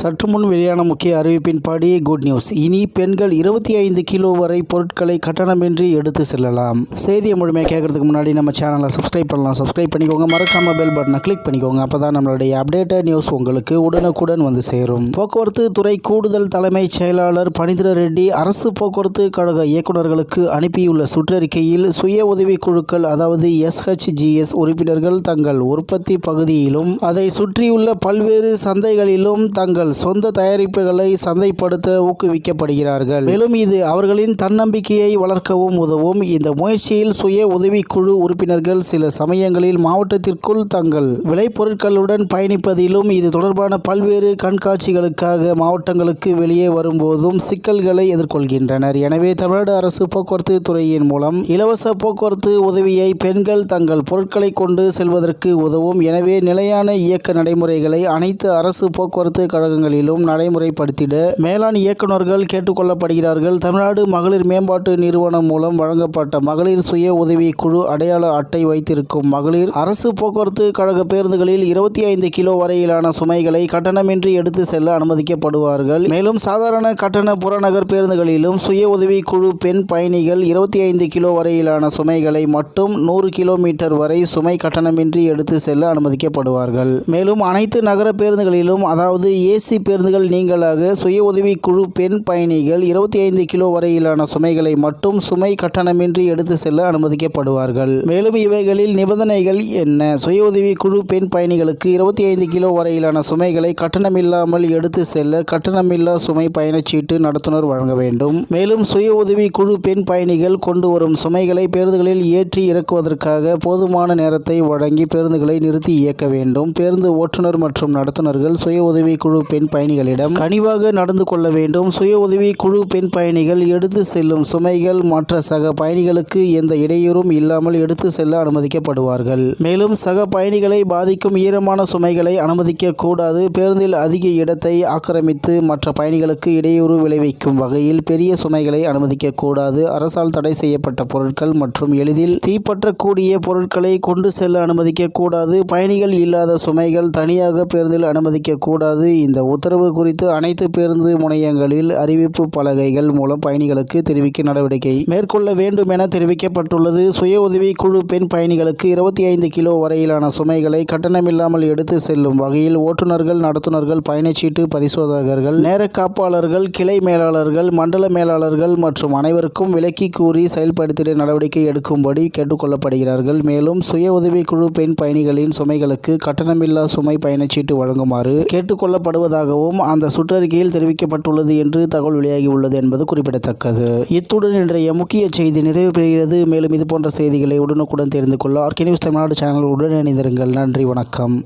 சற்று முன் வெளியான முக்கிய அறிவிப்பின்படி குட் நியூஸ் இனி பெண்கள் இருபத்தி ஐந்து கிலோ வரை பொருட்களை கட்டணமின்றி எடுத்து செல்லலாம். செய்தியை முழுமையாக கேட்கறதுக்கு முன்னாடி நம்ம சேனலை சப்ஸ்கிரைப் பண்ணலாம். சப்ஸ்கிரைப் பண்ணிக்கோங்க. மறக்காம பெல் பட்டனை கிளிக் பண்ணிக்கோங்க. அப்போ தான் நம்மளுடைய அப்டேட்டட் நியூஸ் உங்களுக்கு உடனுக்குடன் வந்து சேரும். போக்குவரத்து துறை கூடுதல் தலைமைச் செயலாளர் பனிந்திர ரெட்டி அரசு போக்குவரத்து கழக இயக்குநர்களுக்கு அனுப்பியுள்ள சுற்றறிக்கையில் சுய உதவி குழுக்கள் அதாவது எஸ்ஹெச்ஜிஎஸ் உறுப்பினர்கள் தங்கள் உற்பத்தி பகுதியிலும் அதை சுற்றியுள்ள பல்வேறு சந்தைகளிலும் தங்கள் சொந்த தயாரிப்புகளை சந்தைப்படுத்த ஊக்குவிக்கப்படுகிறார்கள். மேலும் இது அவர்களின் தன்னம்பிக்கையை வளர்க்கவும் உதவும். இந்த முயற்சியில் சுய உதவிக்குழு உறுப்பினர்கள் சில சமயங்களில் மாவட்டத்திற்குள் தங்கள் விளைபொருட்களுடன் பயணிப்பதிலும் இது தொடர்பான பல்வேறு கண்காட்சிகளுக்காக மாவட்டங்களுக்கு வெளியே வரும்போதும் சிக்கல்களை எதிர்கொள்கின்றனர். எனவே தமிழ்நாடு அரசு போக்குவரத்து துறையின் மூலம் இலவச போக்குவரத்து உதவியை பெண்கள் தங்கள் பொருட்களை கொண்டு செல்வதற்கு உதவும். எனவே நிலையான இயக்க நடைமுறைகளை அனைத்து அரசு போக்குவரத்து கழகங்களிலும் நடைமுறைப்படுத்திட மேலாண் இயக்குநர்கள் கேட்டுக்கொள்ளப்படுகிறார்கள். தமிழ்நாடு மகளிர் மேம்பாட்டு நிறுவனம் மூலம் வழங்கப்பட்ட மகளிர் சுய உதவி குழு அடையாள அட்டை வைத்திருக்கும் மகளிர் அரசு போக்குவரத்து கழக பேருந்துகளில் இருபத்தி ஐந்து கிலோ வரையிலான சுமைகளை கட்டணமின்றி எடுத்து செல்ல அனுமதிக்கப்படுவார்கள். மேலும் சாதாரண கட்டண புறநகர் பேருந்துகளிலும் சுய உதவி குழு பெண் பயணிகள் இருபத்தி ஐந்து கிலோ வரையிலான சுமைகளை மட்டும் நூறு கிலோமீட்டர் வரை சுமை கட்டணமின்றி எடுத்து செல்ல அனுமதிக்கப்படுவார்கள். மேலும் அனைத்து நகர பேருந்துகளிலும் அதாவது ஏசி பேருந்துகள் நீங்களாக சுய உதவி குழு பெண் பயணிகள் இருபத்தி ஐந்து கிலோ வரையிலான சுமைகளை மட்டும் சுமை கட்டணமின்றி எடுத்து செல்ல அனுமதிக்கப்படுவார்கள். மேலும் இவைகளில் நிபந்தனைகள் என்ன? சுய உதவி குழு பெண் பயணிகளுக்கு இருபத்தி ஐந்து கிலோ வரையிலான சுமைகளை கட்டணமில்லாமல் எடுத்து செல்ல கட்டணமில்லா சுமை பயணச்சீட்டு நடத்துனர் வழங்க வேண்டும். மேலும் சுய உதவி குழு பெண் பயணிகள் கொண்டு வரும் சுமைகளை பேருந்துகளில் ஏற்றி இறக்குவதற்காக போதுமான நேரத்தை வழங்கி பேருந்துகளை நிறுத்தி இயக்க வேண்டும். பேருந்து ஓட்டுநர் மற்றும் நடத்துனர்கள் சுய உதவி குழு பெண் பயணிகளிடம் கனிவாக நடந்து கொள்ள வேண்டும். சுய உதவி குழு பெண் பயணிகள் எடுத்து செல்லும் சுமைகள் மற்ற சக பயணிகளுக்கு எந்த இடையூறும் இல்லாமல் எடுத்து செல்ல அனுமதிக்கப்படுவார்கள். மேலும் சக பயணிகளை பாதிக்கும் ஈரமான சுமைகளை அனுமதிக்க கூடாது. பேருந்தில் அதிக இடத்தை ஆக்கிரமித்து மற்ற பயணிகளுக்கு இடையூறு விளைவிக்கும் வகையில் பெரிய சுமைகளை அனுமதிக்க கூடாது. அரசால் தடை செய்யப்பட்ட பொருட்கள் மற்றும் எளிதில் தீப்பற்றக்கூடிய பொருட்களை கொண்டு செல்ல அனுமதிக்க கூடாது. பயணிகள் இல்லாத சுமைகள் தனியாக பேருந்தில் அனுமதிக்க கூடாது. இந்த உத்தரவு குறித்து அனைத்து பேருந்து முனையங்களில் அறிவிப்பு பலகைகள் மூலம் பயணிகளுக்கு தெரிவிக்க நடவடிக்கை மேற்கொள்ள வேண்டும் என தெரிவிக்கப்பட்டுள்ளது. சுய உதவி குழு பெண் பயணிகளுக்கு இருபத்தி ஐந்து கிலோ வரையிலான சுமைகளை கட்டணமில்லாமல் எடுத்து செல்லும் வகையில் ஓட்டுநர்கள் நடத்துனர்கள் பயணச்சீட்டு பரிசோதகர்கள் நேர காப்பாளர்கள் கிளை மேலாளர்கள் மண்டல மேலாளர்கள் மற்றும் அனைவருக்கும் விலக்கி கூறி செயல்படுத்திட நடவடிக்கை எடுக்கும்படி கேட்டுக்கொள்ளப்படுகிறார்கள். மேலும் சுய உதவி குழு பெண் பயணிகளின் சுமைகளுக்கு கட்டணமில்லா சுமை பயணச்சீட்டு வழங்குமாறு வருவதாகவும் அந்த சுற்றறிக்கையில் தெரிவிக்கப்பட்டுள்ளது என்று தகவல் வெளியாகியுள்ளது என்பது குறிப்பிடத்தக்கது. இத்துடன் இன்றைய முக்கிய செய்தி நிறைவு பெறுகிறது. மேலும் இது போன்ற செய்திகளை உடனுக்குடன் தெரிந்து கொள்ள ஆர்கே நியூஸ் தமிழ்நாடு சேனல் உடன் இணைந்திருங்கள். நன்றி வணக்கம்.